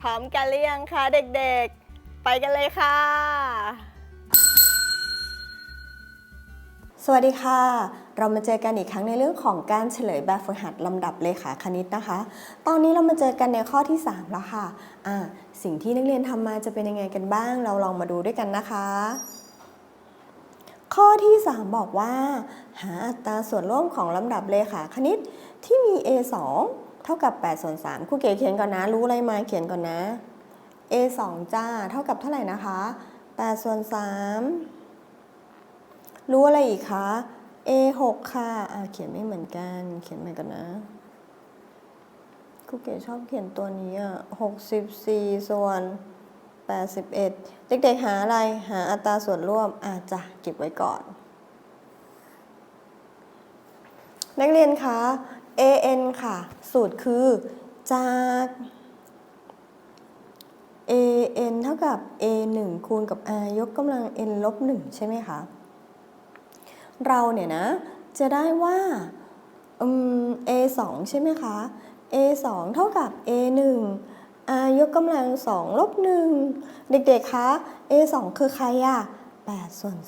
พร้อมกันหรือยังคะเด็กๆ ไปกันเลยค่ะ สวัสดีค่ะ เรามาเจอกันอีกครั้งในเรื่องของการเฉลยแบบฝึกหัดลำดับเลขาคณิตนะคะ ตอนนี้เรามาเจอกันในข้อที่ 3 แล้วค่ะอ่าสิ่งที่นักเรียนทำมาจะเป็นยังไงกันบ้าง เราลองมาดูด้วยกันนะคะ ข้อที่ 3 บอกว่า หาอัตราส่วนร่วมของลำดับเลขาคณิตที่มี a 2 ท่ากับ8ส่วน3ครูเก๋เขียนก่อนนะ รู้อะไรมาเขียนก่อนนะ a 2จ้า เท่ากับเท่าไหร่นะคะ8ส่วน3รู้อะไรอีกคะ a 6ค่ะอ่าเขียนไม่เหมือนกัน เขียนใหม่ก่อนนะครูเก๋ชอบเขียนตัวนี้อะ64 ส่วน 81 เด็กๆหาอะไร หาอัตราส่วนร่วมอาจจะเก็บไว้ก่อนนักเรียนคะ an ค่ะ สูตรคือจาก an เท่ากับ a 1คูณกับ r ยกกำลัง n ลบ1ใช่ไหมคะ เราเนี่ยนะ จะได้ว่า a 2ใช่ไหมคะ a 2เท่ากับ a 1 r ยกกำลัง 2 ลบ 1 เด็กๆ คะ a 2คือใครอะ8ส่วน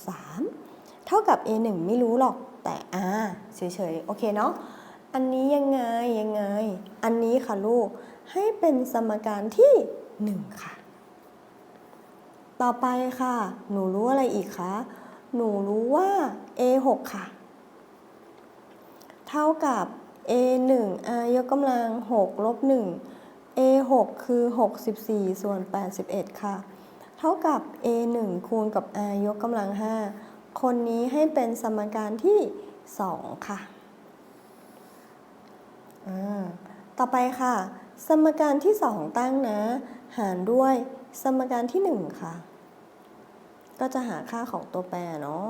3 เท่ากับ a 1ไม่รู้หรอกแต่ r เฉยๆ โอเคเนาะ อันนี้ยังไงยังไง อันนี้ค่ะลูก ให้เป็นสมการที่1ค่ะ ต่อไปค่ะ หนูรู้อะไรอีกคะ หนูรู้ว่า a 6ค่ะ เท่ากับ a 1 r ยกกำลัง6ลบ1 a 6คือ 64 ส่วน 81 ค่ะ เท่ากับ a 1คูณกับ r ยกกำลัง 5 คนนี้ให้เป็นสมการที่ 2 ค่ะ ต่อไปค่ะ สมการที่ 2 ตั้งนะ หารด้วยสมการที่ 1 ค่ะ ก็จะหาค่าของตัวแปรเนาะ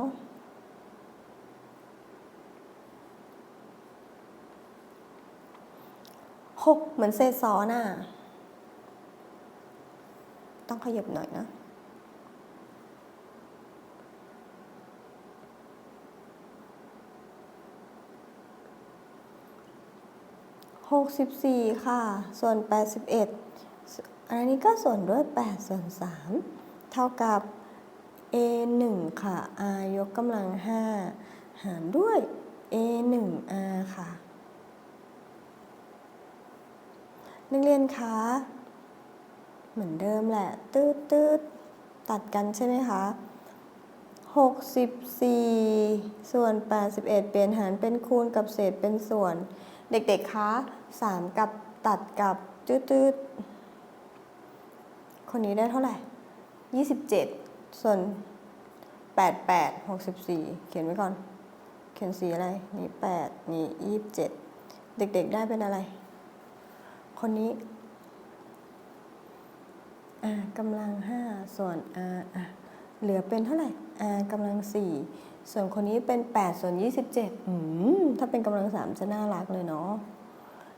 หกเหมือนเศษซ้อนอะ ต้องขยับหน่อยนะ หกสิบสี่ค่ะ ส่วนแปดสิบเอ็ดอันนี้ก็ส่วนด้วยแปดส่วนสามเท่ากับ a 1ค่ะ r ยกกำลัง 5 หารด้วย a 1 r ค่ะ นักเรียนคะ เหมือนเดิมแหละ ตืดตืดตัดกันใช่ไหมคะ64 ส่วน 81 เปลี่ยนหารเป็นคูณกับเศษเป็นส่วน เด็กๆ คะ3กับตัดกับตืดตืดคนนี้ได้เท่าไหร่ 27 ส่วน 88 64 เขียนไว้ก่อน เขียนสีอะไร นี่ 8 นี่ 27 เด็กๆ ได้เป็นอะไร คนนี้ r กำลัง 5 ส่วน r อะ เหลือเป็นเท่าไหร่ r กำลัง 4 ส่วนคนนี้เป็น 8 ส่วน 27อืมถ้าเป็นกำลัง 3 จะน่ารักเลยเนาะ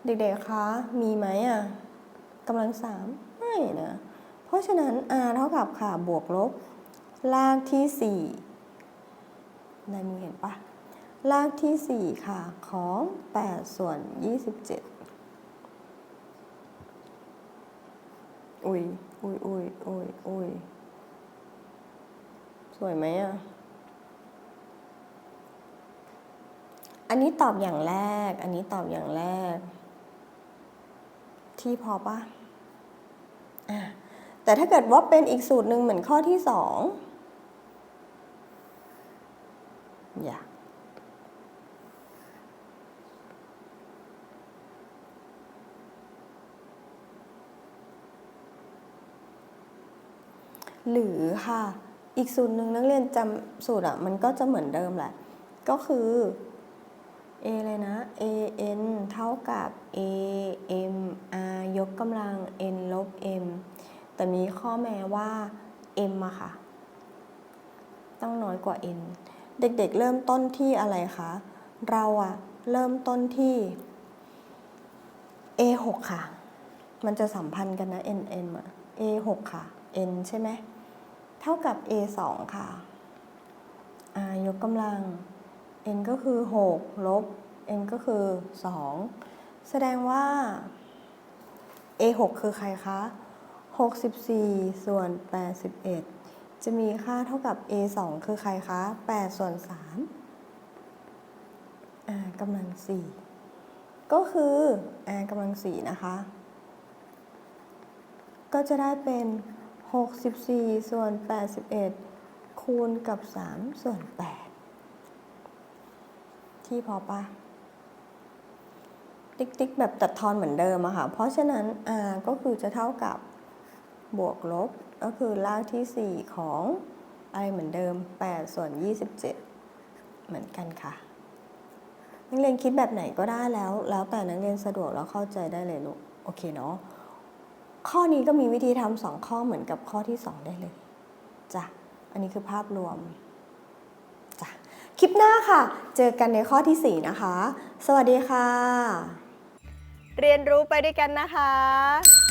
เด็กๆ คะ มีไหมอะกำลัง 3 ไม่นะ เพราะฉะนั้น r เท่ากับค่ะ บวกลบ ลากที่ 4 ในมือเห็นปะลากที่ 4 ค่ะ ของ 8 ส่วน 27 อุ้ยอุ้ยอุ้ยอุ้ยอุ้ย วยไหมอะ อันนี้ตอบอย่างแรก อันนี้ตอบอย่างแรก ที่พอปะอะแต่ถ้าเกิดว่าเป็นอีกสูตรหนึ่งเหมือนข้อที่สองอย่าหรือค่ะ อีกสูตรหนึ่งนักเรียนจำสูตรอะมันก็จะเหมือนเดิมแหละ ก็คือ a เลยนะ a n เท่ากับ a m r ยกกำลัง n ลบ m แต่มีข้อแม้ว่า m อะค่ะ ต้องน้อยกว่า n เด็กๆเริ่มต้นที่อะไรคะ เราอะเริ่มต้นที่ a 6ค่ะ มันจะสัมพันธ์กันนะ n m อะ a 6ค่ะ n ใช่ไหม เท่ากับ a 2ค่ะยกกำลัง n ก็คือ 6 ลบ n ก็คือ 2 แสดงว่า a 6คือใครคะ 64 ส่วน 81 จะมีค่าเท่ากับ a 2คือใครคะ 8 ส่วน3กำลัง 4 ก็คือ r กำลัง 4 นะคะ ก็จะได้เป็น 64 ส่วน 81 คูณกับ 3 ส่วน 8 ที่พอปะติ๊กติ๊กแบบตัดทอนเหมือนเดิมอะค่ะ เพราะฉะนั้น r ก็คือจะเท่ากับบวกลบ ก็คือรากที่ 4 ของอะไรเหมือนเดิม 8 ส่วน 27 เหมือนกันค่ะ นักเรียนคิดแบบไหนก็ได้แล้ว แล้วแต่นักเรียนสะดวกแล้วเข้าใจได้เลยลูก โอเคเนาะ ข้อนี้ก็มีวิธีทำสองข้อเหมือนกับข้อที่สองได้เลยจ้ะอันนี้คือภาพรวมจ้ะคลิปหน้าค่ะ เจอกันในข้อทีสี่4นะคะ สวัสดีค่ะ เรียนรู้ไปด้วยกันนะคะ